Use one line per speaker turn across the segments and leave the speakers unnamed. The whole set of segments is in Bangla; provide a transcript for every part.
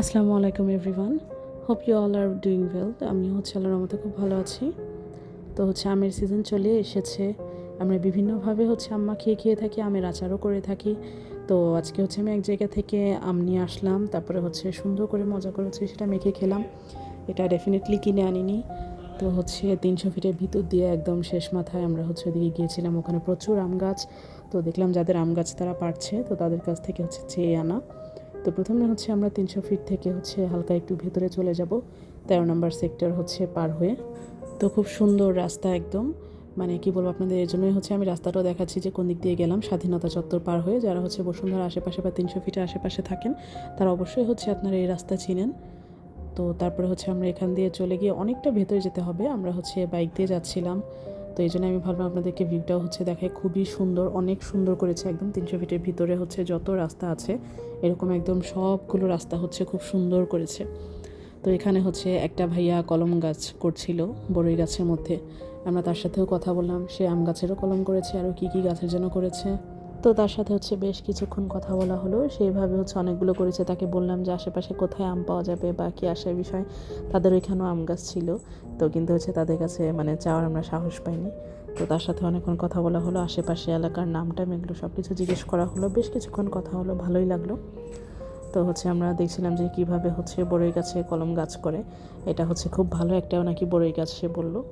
আসসালামু আলাইকুম everyone hope you all are doing well আমি হচ্ছে আল্লাহর মতো খুব ভালো আছি। তো হচ্ছে আমের সিজন চলে এসেছে। আমরা বিভিন্নভাবে হচ্ছে আম্মা খেয়ে খেয়ে থাকি, আমের আচারও করে থাকি। তো আজকে হচ্ছে আমি এক জায়গা থেকে আম নিয়ে আসলাম। তারপরে হচ্ছে সুন্দর করে মজা করে হচ্ছে সেটা মেখে খেলাম। এটা ডেফিনেটলি কিনে আনিনি। তো হচ্ছে তিনশো ফিটের ভিতর দিয়ে একদম শেষ মাথায় আমরা হচ্ছে ওদিকে গিয়েছিলাম। ওখানে প্রচুর আম গাছ। তো দেখলাম যাদের আম গাছ তারা পারছে। তো তাদের কাছ থেকে হচ্ছে চেয়ে আনা। তো প্রথমে হচ্ছে আমরা তিনশো ফিট থেকে হচ্ছে হালকা একটু ভেতরে চলে যাব। তেরো নম্বর সেক্টর হচ্ছে পার হয়ে। তো খুব সুন্দর রাস্তা একদম। মানে কি বলব আপনাদের, এর জন্যই হচ্ছে আমি রাস্তাটাও দেখাচ্ছি যে কোন দিক দিয়ে গেলাম। স্বাধীনতা চত্বর পার হয়ে যারা হচ্ছে বসুন্ধরা আশেপাশে বা তিনশো ফিটের আশেপাশে থাকেন, তারা অবশ্যই হচ্ছে আপনারা এই রাস্তা চিনেন। তো তারপরে হচ্ছে আমরা এখান দিয়ে চলে গিয়ে অনেকটা ভেতরে যেতে হবে। আমরা হচ্ছে বাইক দিয়ে যাচ্ছিলাম। তো এই জন্য আমি ভাবলাম আপনাদেরকে ভিউটা হচ্ছে দেখায়। খুবই সুন্দর, অনেক সুন্দর করেছে একদম তিনশো ফিটের ভিতরে হচ্ছে যত রাস্তা আছে, এরকম একদম সবগুলো রাস্তা হচ্ছে খুব সুন্দর করেছে। তো এখানে হচ্ছে একটা ভাইয়া কলম গাছ করছিল বড়ই গাছের মধ্যে। আমরা তার সাথেও কথা বললাম, সে আম গাছেরও কলম করেছে, আরও কী কী গাছের জন্য করেছে। তো তার সাথে হচ্ছে বেশ কিছুক্ষণ কথা বলা হলো। সেইভাবে হচ্ছে অনেকগুলো করেছে। তাকে বললাম যে, আশেপাশে কোথায় আম পাওয়া যাবে বা কী আসার বিষয়? তাদের ওইখানেও আম গাছ ছিল। তো কিন্তু হচ্ছে তাদের কাছে মানে চাওয়ার আমরা সাহস পাইনি। তো তার সাথে অনেকক্ষণ কথা বলা হলো। আশেপাশে এলাকার নামটা এগুলো সব কিছু জিজ্ঞেস করা হলো। বেশ কিছুক্ষণ কথা হলো। ভালোই লাগল। তো হচ্ছে আমরা দেখছিলাম যে, কীভাবে হচ্ছে বড়ই গাছে কলম গাছ করে। এটা হচ্ছে খুব ভালো একটাও নাকি বড়ই গাছ সে বলল।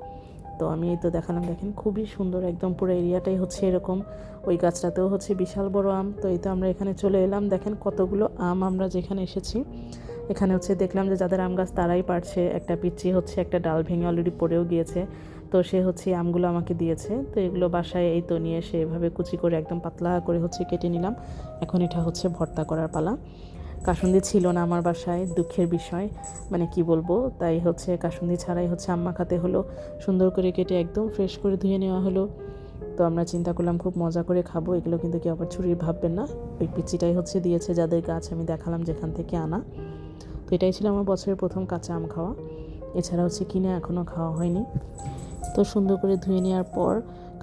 তো আমি এই তো দেখালাম, দেখেন খুবই সুন্দর একদম পুরো এরিয়াটাই হচ্ছে এরকম। ওই গাছটাতেও হচ্ছে বিশাল বড় আম, তো এই তো আমরা এখানে চলে এলাম। দেখেন কতগুলো আম আমরা যেখানে এসেছি। এখানে হচ্ছে দেখলাম যে যাদের আম গাছ তারাই পারছে। একটা পিচ্ছি হচ্ছে একটা ডাল ভেঙে অলরেডি পড়েও গিয়েছে, তো সে হচ্ছে আমগুলো আমাকে দিয়েছে। তো এগুলো বাসায় এই তো নিয়ে এসে এভাবে কুচি করে একদম পাতলা করে হচ্ছে কেটে নিলাম। এখন এটা হচ্ছে ভর্তা করার পালা। কাসুন্দি ছিল না আমার বাসায়, দুঃখের বিষয় মানে কি বলব, তাই হচ্ছে কাসুন্দি ছাড়াই হচ্ছে আম্মা খাতে হলো, সুন্দর করে কেটে একদম ফ্রেশ করে ধুয়ে নেওয়া হলো। তো আমরা চিন্তা করলাম খুব মজা করে খাব, এগুলো কিন্তু কেউ আবার ছুরির ভাববেন না, ওই পিচিটাই হচ্ছে দিয়েছে যাদের গাছ, আমি দেখালাম যেখান থেকে আনা। তো এটাই ছিল আমার বছরের প্রথম কাঁচা আম খাওয়া, এছাড়া হচ্ছে কিনে এখনও খাওয়া হয়নি। তো সুন্দর করে ধুয়ে নেওয়ার পর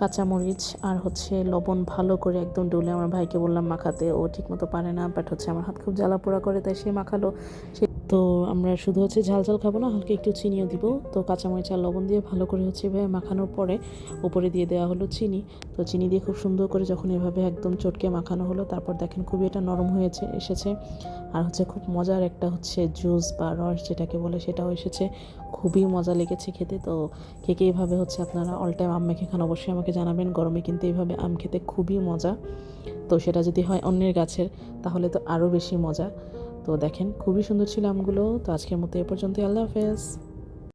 কাঁচামরিচ আর হচ্ছে লবণ ভালো করে একদম ডলে আমার ভাইকে বললাম মাখাতে, ও ঠিকমতো পারে না বাট হচ্ছে আমার হাত খুব জ্বালা পোড়া করে, তাই সে মাখালো। সে তো আমরা শুধু হচ্ছে ঝাল ঝাল খাব না, হালকা একটু চিনিও দিব। তো কাঁচামরিচ আর লবণ দিয়ে ভালো করে হচ্ছে এভাবে মাখানোর পরে উপরে দিয়ে দেওয়া হলো চিনি। তো চিনি দিয়ে খুব সুন্দর করে যখন এভাবে একদম চটকে মাখানো হলো, তারপর দেখেন খুবই এটা নরম হয়েছে, এসেছে। আর হচ্ছে খুব মজার একটা হচ্ছে জুস বা রস যেটাকে বলে, সেটাও এসেছে। খুবই মজা লেগেছে খেতে। তো কে কে এইভাবে হচ্ছে আপনারা অল টাইম আম মেখে খান অবশ্যই আমাকে জানাবেন। গরমে কিন্তু এইভাবে আম খেতে খুবই মজা। তো সেটা যদি হয় অন্যের গাছের, তাহলে তো আরও বেশি মজা। তো দেখেন খুবই সুন্দর ছিল আমগুলো। তো আজকের মতো এ পর্যন্ত আল্লাহ হাফেজ।